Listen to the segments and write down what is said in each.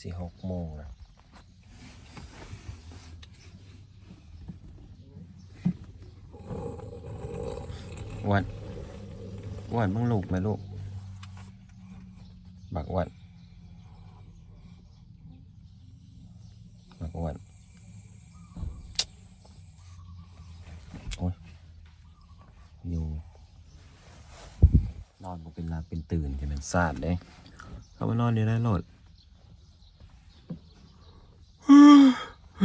สี่หกโมงแล้วอ้วันอ้วันมึงลูกไหมลูก บักวันบักวันโอ้ยอยู่นอนบ่เป็นลาเป็นตื่นจะเป็นซาดเด้เขามานอนอยู่ในรถ เ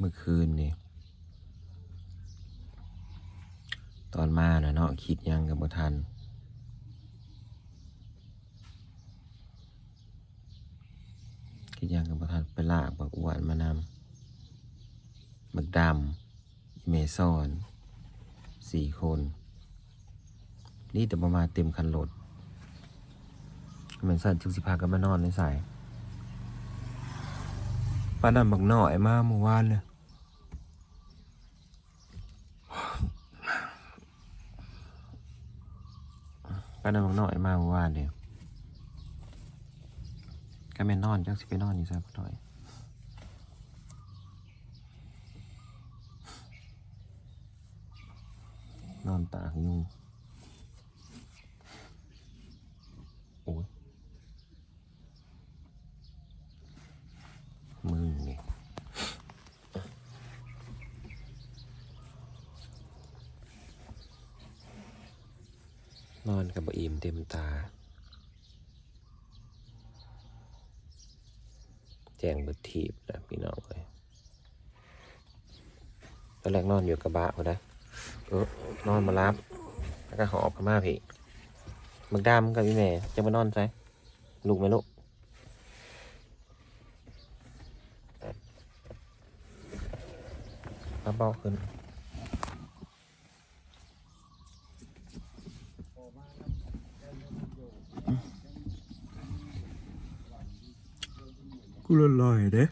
มื่อคืนนี่ตอนมานะเนาะคิดยังกับบ่ทันคิดยังกับบ่ทันไปลากบักอวนมานำบักดำอีเมซอนสี่คน นี่แต่ประมาณเต็มคันรถเหมือนสัตว์ชุกสิพากันมานอนในสาย ป้าดำบักหน่อยมาเมื่อวานเลยป้าดำบักหน่อยมาเมื่อวานเลยก็แม่นนอนจักสิไปนอนอยู่ซะป้าหน่อยนอนตากยุงโอ้ยมึงนี่ นอนกับอิ่มเต็มตา แจงบดทีบนะพี่น้องเลยตอนแรกนอนอยู่กระบะเขาได้เออนอนมารับ แล้วก็หอบเข้ามาพี่มึกดำกับพี่แม่จะมานอนใช่ลูกไหมลูกมาเบาขึ้น กูละลอยเด้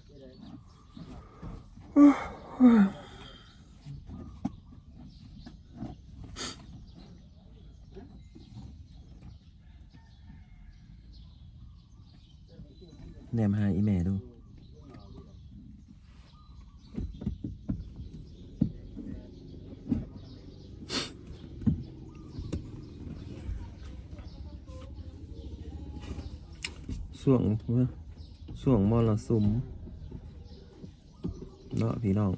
แนมหาอีแม่ดูส่วงเมื่อ ส่วงมรสุมเนาะพี่น้อง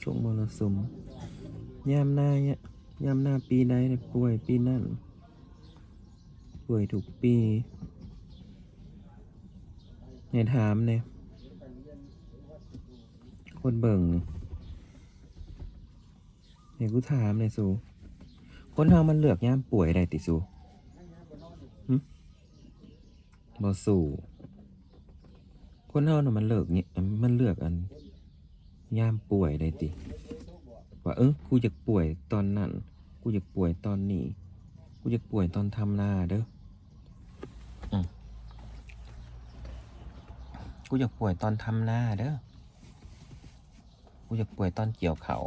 ช่วงมรสุมยามหน้าเนี่ยยามหน้าปีใดเนี่ยป่วยปีนั่นป่วยทุกปีเนี่ยถามเนี่ยคนเบิ่งเนี่ยกูถามเนี่ยสู คนเฮามันเลือกยามป่วยได้ติสูหึบ่สู่คนเฮาน่ะมันเลือกเนี่ยมันเลือกอันยามป่วยได้ติ ว่าเออกูอยากป่วยตอนนั้น กูอยากป่วยตอนนี้ กูอยากป่วยตอนทำนาเด้ออืมกูอยากป่วยตอนทำนาเด้อ กูอยากป่วยตอนเกี่ยวเขาว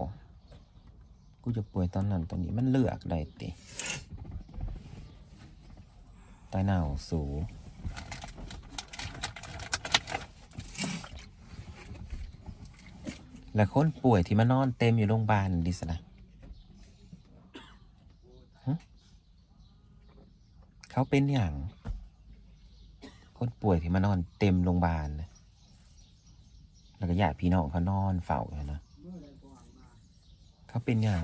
กูอยากป่วยตอนนั้นตอนนี้มันเลือกได้ติตายหนาวสูและคนป่วยที่มานอนเต็มอยู่โรงพยาบาลดิสนะเขาเป็นอย่าง คนป่วยที่มานอนเต็มโรงพยาบาลนะแล้วก็ญาติพี่น้องเขานอนเฝ้าอยู่นะ เขาเป็นอย่าง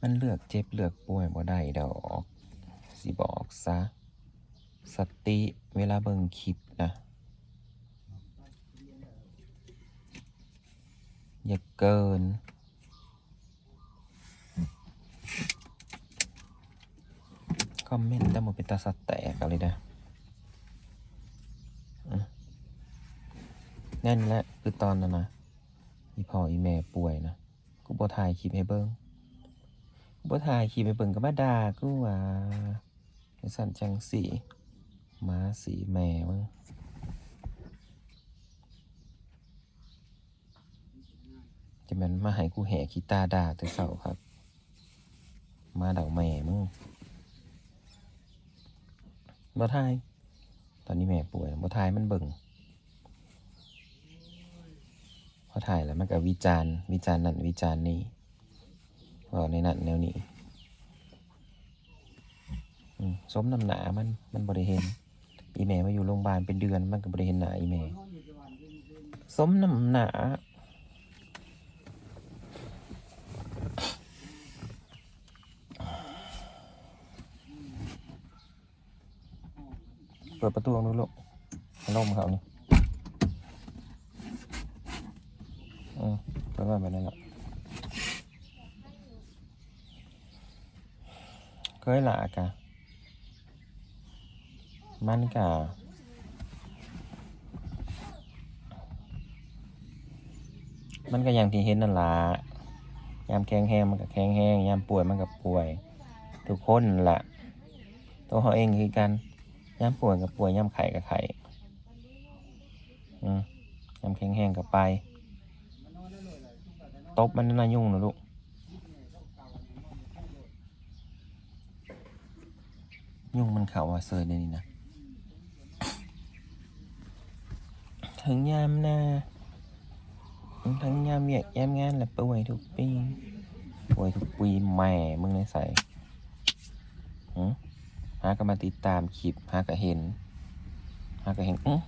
มันเลือกเจ็บเลือกป่วยบ่ได้ดอกสิบอกซะ สติเวลาเบิ่งคลิปนะ อย่าเกิน คอมเมนต์แต่หมดเป็นตาสแตกอาเลยนะอืม นั่นแหละคือตอนนั้นนะอีพ่ออีแม่ป่วยนะกูบ่ถ่ายคลิปให้เบิ่งกูบ่ถ่ายคลิปให้เบิ่งก็มาด่ากูว่าสั่นจังสีม้าสีแม่มึงจะแมันมาให้กูแห่กีตาด่าแต่เสาครับ มาเดาแม่มึงบ่ทาย ตอนนี้แม่ป่วยบ่ทายมันเบิ่ง พอถ่ายแล้วมันก็วิจารณ์วิจารณ์นั่นวิจารณ์นี่ว่าในนั้นแนวนี้อืมสมน้ำหนามันมันบริเห็นอีแม่มาอยู่โรงพยาบาลเป็นเดือนมันก็บริเห็นหนาอีแม่สมน้ำหนาเปิดประตูลงดูลูกลมเขานี่อื มเปิดไว้แบบนั้นแหละเคยลากะมันกะมันก็อย่างที่เห็นนั่นละยามแข็งแห้งมันก็แข็งแห้งยามป่วยมันก็ป่วย ทุกคนละตัวเขาเองคือกันยามป่วยกับป่วยยามไข้กับไข้อืมยามแข็งแห้งกับไป บมันน่ายุ่งนะลูกยุ่งมันเข่าว่าเซยในนี่นะถึงยามน้าทั้งยามเวียกยามงานและป่วยทุกปีป่วยทุกปีแม่มึงในใส่หือหาก็มาติดตามคลิปหาก็เห็นหาก็เห็นอื้อ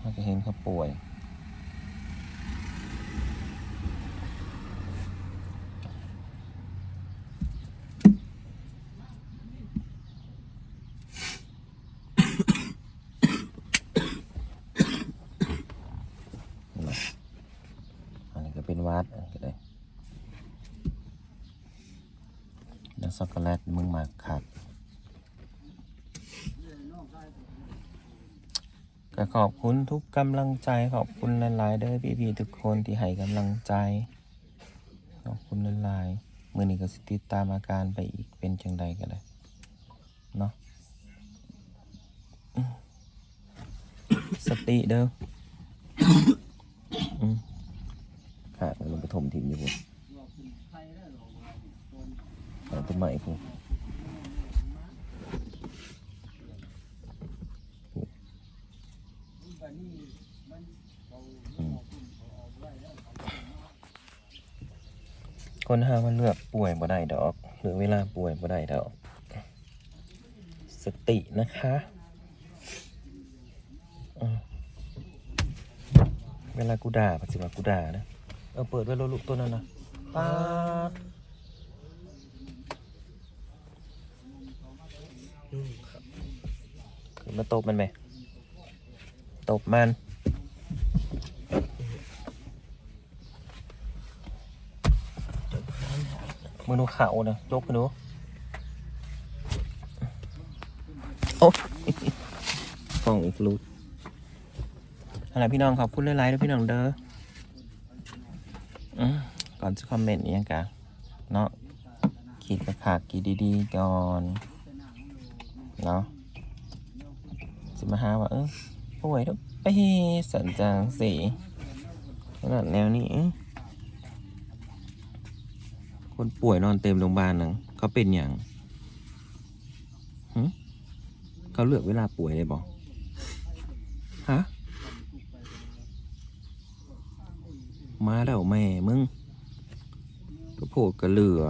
หาก็เห็นเขาป่วย นะอันนี้ก็เป็นวัดอันนี้ก็ได้ แล้วช็อกโกแลตมึงมาขัดก็ขอบคุณทุกกำลังใจขอบคุณหลายๆเด้อพี่ๆทุกคนที่ให้กำลังใจ ขอบคุณหลายๆมือนี้ก็สิติดตามอาการไปอีกเป็นจังใดก็ได้เนาะสติเด้ออืมขาดมันไปถมทิมอยู่คน ต้นไม้พุ่นอืมคนหาว่าเลือกป่วยบ่ได้ดอก หรือเวลาป่วยบ่ได้ดอก สตินะคะอืมเวลากูด่าปัจจุบันกูด่านะ เออเปิดไว้แล้วลูกตัวนั้นนะป้า ดขึ้นมาตบมันไหมตบมันมือหนูขาวนะยกมือหนูโอ้ฟองอีกรูดอะไรพี่น้องขอบคุณหลายๆด้วยพี่น้องเด้อก่อนจะคอมเมนต์อิหยังกะเนาะขีดกระขากขีดดีๆก่อน เนาะสิมาหาว่าเออป่วยแล้วไปสันจางสีขนาดแนวนี้คนป่วยนอนเต็มโรงพยาบาลนังเขาเป็นอย่างเขาเลือกเวลาป่วยเลยบอกฮะมาแล้วแม่มึงก็โผดกระเหลือ